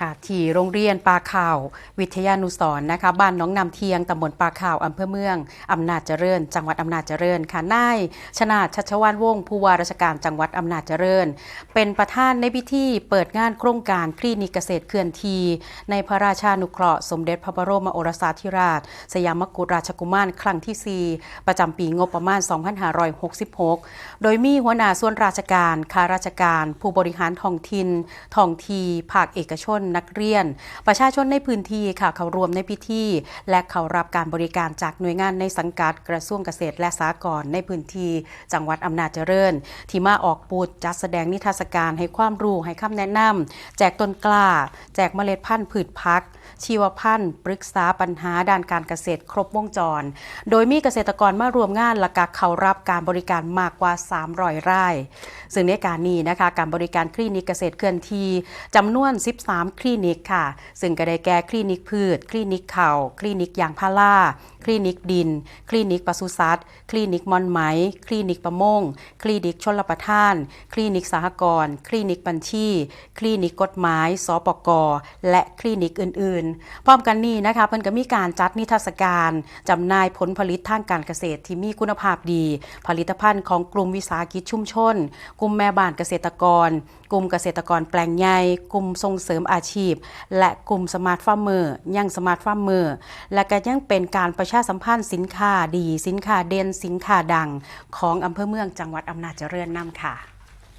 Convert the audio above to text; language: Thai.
ค่ะที่โรงเรียนปลาข่าว วิทยานุสร์นะคะบ้านน้องนำเทียงตำบลปลาข่าวอำเภอเมืองอำนาจเจริญ จังหวัดอำนาจเจริญค่ะนายชนาชชัชวานวงศ์ผู้ว่าราชการจังหวัดอำนาจเจริญ เป็นประธานในพิธีเปิดงานโครงการคลินิกเกษตรเคลื่อนที ในพระราชานุเคราะห์สมเด็จพระบรมโอรสาธิราช สยามกุฎราชกุมารครั้งที่ 4 ประจำปีงบประมาณ 2566 โดยมีหัวหน้าส่วนราชการข้าราชการ ผู้บริหารท้องถิ่นท้องทีภาคเอกชนนักเรียน ประชาชนในพื้นที่ค่ะเขารวมในพิธี และเขารับการบริการจากหน่วยงานในสังกัดกระทรวงเกษตรและสหกรณ์ในพื้นที่ จังหวัดอำนาจเจริญ ที่มาออกบูธจัดแสดงนิทรรศการให้ความรู้ให้คำแนะนำแจกต้นกล้า แจกเมล็ดพันธุ์พืชพักชีวพันธุ์ปรึกษาปัญหาด้านการเกษตรครบวงจร โดยมีเกษตรกรมารวมงานและกเขารับการบริการมากกว่า 300ไร่ซึ่งในการนี้นะคะ การบริการคลินิกเกษตรเคลื่อนที่จำนวน 13คลินิกค่ะ ซึ่งก็ได้แก่คลินิกพืช คลินิกเข่า คลินิกยางพาราคลินิกดิน คลินิกปศุสัตว์ คลินิกมอนไหม คลินิกประมง คลินิกชลประทาน คลินิกสหกรณ์ คลินิกบัญชี คลินิกกฎหมาย สปก และคลินิกอื่นๆ พร้อมกันนี้นะคะเพิ่นก็มีการจัดนิทรรศการจำหน่ายผลผลิตทางการเกษตรที่มีคุณภาพดี ผลิตภัณฑ์ของกลุ่มวิสาหกิจชุมชน กลุ่มแม่บ้านเกษตรกร กลุ่มเกษตรกรแปลงใหญ่ กลุ่มส่งเสริมอาชีพ และกลุ่มสมาร์ทฟาร์มเมอร์ยังสมาร์ทฟาร์มเมอร์และก็ยังเป็นการประชาสัมพันธ์สินค้าดี สินค้าเด่นสินค้าดัง ของอำเภอเมืองจังหวัดอำนาจเจริญนำค่ะ